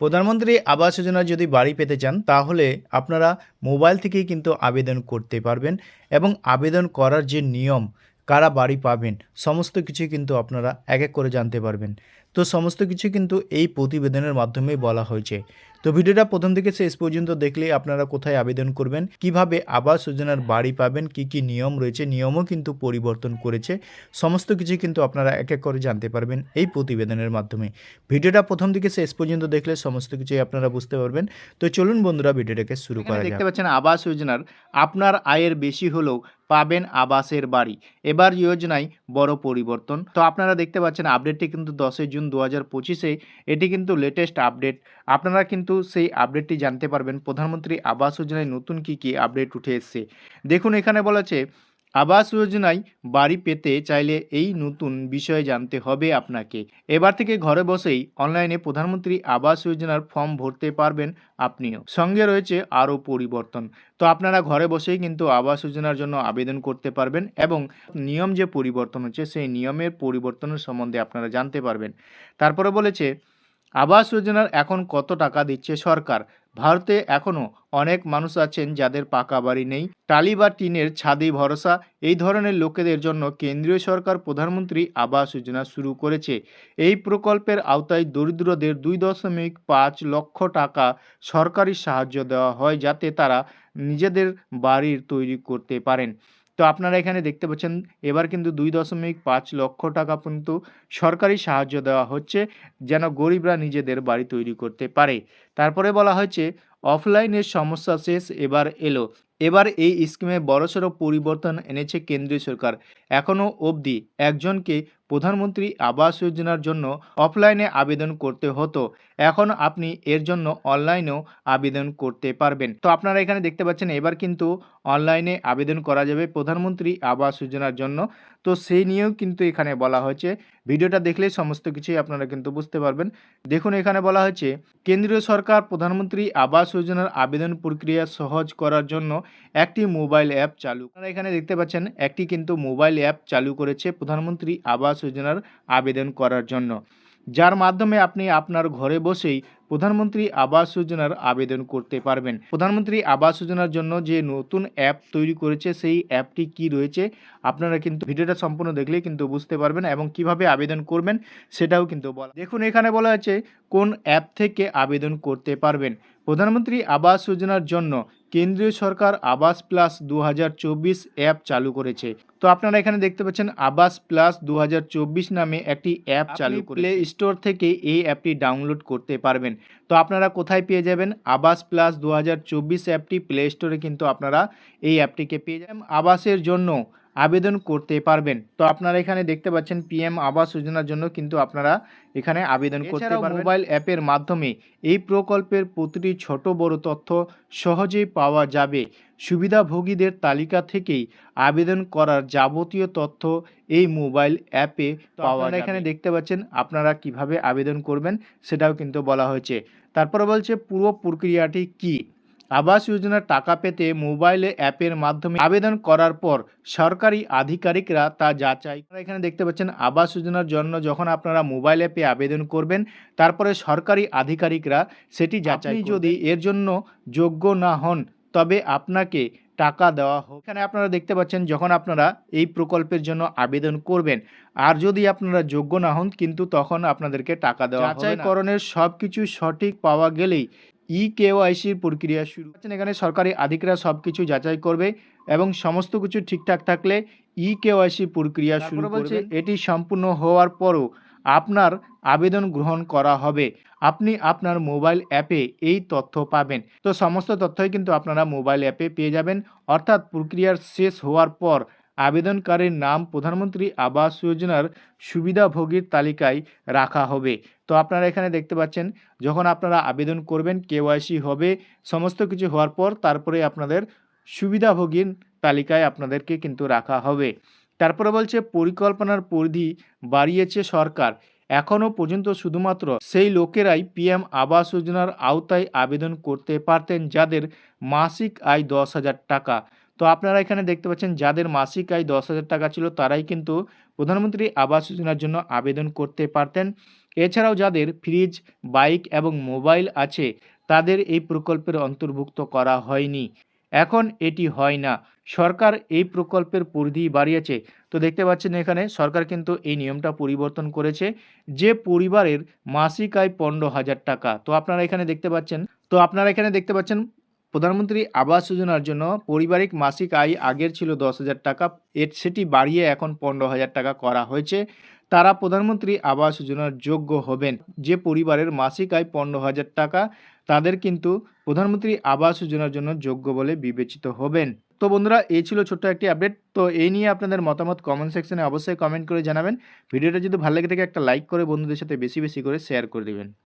প্রধানমন্ত্রী আবাস যোজনা যদি বাড়ি পেতে চান, তাহলে আপনারা মোবাইল থেকেই কিন্তু আবেদন করতে পারবেন এবং আবেদন করার যে নিয়ম কারা বাড়ি পাবেন সমস্ত কিছুই কিন্তু আপনারা এক এক করে জানতে পারবেন। তো সমস্ত কিছু কিন্তু এই প্রতিবেদনের মাধ্যমেই বলা হয়েছে। তো ভিডিওটা প্রথম থেকে শেষ পর্যন্ত দেখলে আপনারা কোথায় আবেদন করবেন কীভাবে আবাস যোজনার বাড়ি পাবেন কি কি নিয়ম রয়েছে নিয়মও কিন্তু পরিবর্তন করেছে সমস্ত কিছু কিন্তু আপনারা এক এক করে জানতে পারবেন এই প্রতিবেদনের মাধ্যমে। ভিডিওটা প্রথম থেকে শেষ পর্যন্ত দেখলে সমস্ত কিছুই আপনারা বুঝতে পারবেন। তো চলুন বন্ধুরা ভিডিওটাকে শুরু করা দেখতে পাচ্ছেন আবাস যোজনার আপনার আয়ের বেশি হলেও পাবেন আবাসের বাড়ি। এবার যোজনায় বড় পরিবর্তন। তো আপনারা দেখতে পাচ্ছেন আপডেটটি কিন্তু দশই জুন দু হাজার পঁচিশে। এটি কিন্তু লেটেস্ট আপডেট আপনারা কিন্তু সেই আপডেটটি জানতে পারবেন প্রধানমন্ত্রী আবাস যোজনায় নতুন কি কি আপডেট উঠে এসছে। দেখুন এখানে বলেছে আবাস যোজনায় বাড়ি পেতে চাইলে এই নতুন বিষয়ে জানতে হবে আপনাকে। এবার থেকে ঘরে বসেই অনলাইনে প্রধানমন্ত্রী আবাস যোজনার ফর্ম ভরতে পারবেন আপনিও। সঙ্গে রয়েছে আরও পরিবর্তন। তো আপনারা ঘরে বসেই কিন্তু আবাস যোজনার জন্য আবেদন করতে পারবেন এবং নিয়ম যে পরিবর্তন হচ্ছে, সেই নিয়মের পরিবর্তনের সম্বন্ধে আপনারা জানতে পারবেন। তারপরে বলেছে আবাস যোজনার এখন কত টাকা দিচ্ছে সরকার? ভারতে এখনও অনেক মানুষ আছেন যাদের পাকা বাড়ি নেই। টালি বা টিনের ছাদে ভরসা, এই ধরনের লোকেদের জন্য কেন্দ্রীয় সরকার প্রধানমন্ত্রী আবাস যোজনা শুরু করেছে। এই প্রকল্পের আওতায় দরিদ্রদের দুই দশমিক পাঁচ লক্ষ টাকা সরকারি সাহায্য দেওয়া হয় যাতে তারা নিজেদের বাড়ির তৈরি করতে পারেন। তো আপনারা এখানে দেখতে পাচ্ছেন, এবার কিন্তু দুই দশমিক পাঁচ লক্ষ টাকা পর্যন্ত সরকারি সাহায্য দেওয়া হচ্ছে, যেন গরিবরা নিজেদের বাড়ি তৈরি করতে পারে। তারপরে বলা হয়েছে, অফলাইনের সমস্যা শেষ এবার এলো। এবার এই স্কিমে বড়সড় পরিবর্তন এনেছে কেন্দ্রীয় সরকার। এখনও অবধি একজনকে প্রধানমন্ত্রী আবাস যোজনার জন্য অফলাইনে আবেদন করতে হতো। এখন আপনি এর জন্য অনলাইনেও আবেদন করতে পারবেন। তো আপনারা এখানে দেখতে পাচ্ছেন, এবার কিন্তু অনলাইনে আবেদন করা যাবে প্রধানমন্ত্রী আবাস যোজনার জন্য। তো সেই নিয়েও কিন্তু এখানে বলা হয়েছে। ভিডিওটা দেখলে সমস্ত কিছুই আপনারা কিন্তু বুঝতে পারবেন। দেখুন, এখানে বলা হয়েছে, কেন্দ্রীয় সরকার প্রধানমন্ত্রী আবাস যোজনার আবেদন প্রক্রিয়া সহজ করার জন্য একটি মোবাইল অ্যাপ চালু আপনারা এখানে দেখতে পাচ্ছেন, একটি কিন্তু মোবাইল অ্যাপ চালু করেছে প্রধানমন্ত্রী আবাস যোজনার আবেদন করার জন্য। যার মাধ্যমে আপনি আপনার ঘরে বসেই প্রধানমন্ত্রী আবাস যোজনার আবেদন করতে পারবেন। প্রধানমন্ত্রী আবাস যোজনার জন্য যে নতুন অ্যাপ তৈরি করেছে, সেই অ্যাপটি কি রয়েছে, আপনারা কিন্তু ভিডিওটা সম্পূর্ণ দেখলেই কিন্তু বুঝতে পারবেন এবং কীভাবে আবেদন করবেন সেটাও কিন্তু বলা। দেখুন, এখানে বলা আছে কোন অ্যাপ থেকে আবেদন করতে পারবেন। প্রধানমন্ত্রী আবাস যোজনার জন্য কেন্দ্রীয় সরকার আবাস প্লাস দু হাজার চব্বিশ অ্যাপ চালু করেছে। তো আপনারা এখানে দেখতে পাচ্ছেন আবাস প্লাস দু হাজার চব্বিশ নামে একটি অ্যাপ চালু করে প্লে স্টোর থেকে এই অ্যাপটি ডাউনলোড করতে পারবেন। তো আপনারা কোথায় পেয়ে যাবেন? আবাস প্লাস দু হাজার চব্বিশ অ্যাপটি প্লে স্টোরে কিন্তু আপনারা এই অ্যাপটিকে পেয়ে যাবেন। আবাসের জন্য আবেদন করতে পারবেন। তো আপনারা এখানে দেখতে পাচ্ছেন পিএম আবাস যোজনার জন্য কিন্তু আপনারা এখানে আবেদন করতে পারবেন। মোবাইল অ্যাপের মাধ্যমে এই প্রকল্পের প্রতিটি ছোট বড় তথ্য সহজেই পাওয়া যাবে। সুবিধাভোগীদের তালিকা থেকেই আবেদন করার যাবতীয় তথ্য এই মোবাইল অ্যাপে পাওয়া এখানে দেখতে পাচ্ছেন আপনারা কীভাবে আবেদন করবেন সেটাও কিন্তু বলা হয়েছে। তারপরে বলছে পুরো প্রক্রিয়াটি কি? আবাস যোজনার টাকা পেতে মোবাইলে অ্যাপের মাধ্যমে আবেদন করার পর সরকারি আধিকারিকরা তা যাচাই এখানে দেখতে পাচ্ছেন আবাস যোজনার জন্য যখন আপনারা মোবাইল অ্যাপে আবেদন করবেন তারপরে সরকারি আধিকারিকরা সেটি যাচাই যদি এর জন্য যোগ্য না হন তবে আপনাকে টাকা দেওয়া হোক এখানে আপনারা দেখতে পাচ্ছেন যখন আপনারা এই প্রকল্পের জন্য আবেদন করবেন আর যদি আপনারা যোগ্য না হন কিন্তু তখন আপনাদেরকে টাকা দেওয়া। যাচাইকরণের সব কিছু সঠিক পাওয়া গেলেই ই কেওয়াইসির প্রক্রিয়া শুরু। হচ্ছেন এখানে সরকারি আধিকারিকরা সব কিছু যাচাই করবে এবং সমস্ত কিছু ঠিকঠাক থাকলে ই কেওয়াইসি প্রক্রিয়া শুরু বলছে এটি সম্পূর্ণ হওয়ার পরও আপনার আবেদন গ্রহণ করা হবে। আপনি আপনার মোবাইল অ্যাপে এই তথ্য পাবেন। তো সমস্ত তথ্যই কিন্তু আপনারা মোবাইল অ্যাপে পেয়ে যাবেন। অর্থাৎ প্রক্রিয়ার শেষ হওয়ার পর আবেদনকারীর নাম প্রধানমন্ত্রী আবাস যোজনার সুবিধাভোগীর তালিকায় রাখা হবে। তো আপনারা এখানে দেখতে পাচ্ছেন, যখন আপনারা আবেদন করবেন কেওয়াইসি হবে, সমস্ত কিছু হওয়ার পর তারপরে আপনাদের সুবিধাভোগীর তালিকায় আপনাদেরকে কিন্তু রাখা হবে। তারপরে বলছে, পরিকল্পনার পরিধি বাড়িয়েছে সরকার। এখনও পর্যন্ত শুধুমাত্র সেই লোকেরাই পিএম আবাস যোজনার আওতায় আবেদন করতে পারতেন, যাদের মাসিক আয় দশ হাজার টাকা। তো আপনারা এখানে দেখতে পাচ্ছেন, যাদের মাসিক আয় দশ হাজার টাকা ছিল, তারাই কিন্তু প্রধানমন্ত্রী আবাস যোজনার জন্য আবেদন করতে পারতেন। এছাড়াও যাদের ফ্রিজ, বাইক এবং মোবাইল আছে, তাদের এই প্রকল্পের অন্তর্ভুক্ত করা হয়নি। এখন এটি হয় না। সরকার এই প্রকল্পের পরিধি বাড়িয়েছে। তো দেখতে পাচ্ছেন এখানে, সরকার কিন্তু এই নিয়মটা পরিবর্তন করেছে যে পরিবারের মাসিক আয় পনেরো হাজার টাকা। তো আপনারা এখানে দেখতে পাচ্ছেন, তো আপনারা এখানে দেখতে পাচ্ছেন প্রধানমন্ত্রী আবাস যোজনার জন্য পারিবারিক মাসিক আয় আগের ছিল দশ হাজার টাকা। এর সেটি বাড়িয়ে এখন পনেরো হাজার টাকা করা হয়েছে। তারা প্রধানমন্ত্রী আবাস যোজনার যোগ্য হবেন। যে পরিবারের মাসিক আয় পনেরো হাজার টাকা, তাদের কিন্তু প্রধানমন্ত্রী আবাস যোজনার জন্য যোগ্য বলে বিবেচিত হবেন। তো বন্ধুরা এই ছিল ছোট্ট একটি আপডেট। তো এই নিয়ে আপনাদের মতামত কমেন্ট সেকশনে অবশ্যই কমেন্ট করে জানাবেন। ভিডিওটা যদি ভালো লেগে থাকে, একটা লাইক করে বন্ধুদের সাথে বেশি বেশি করে শেয়ার করে দেবেন।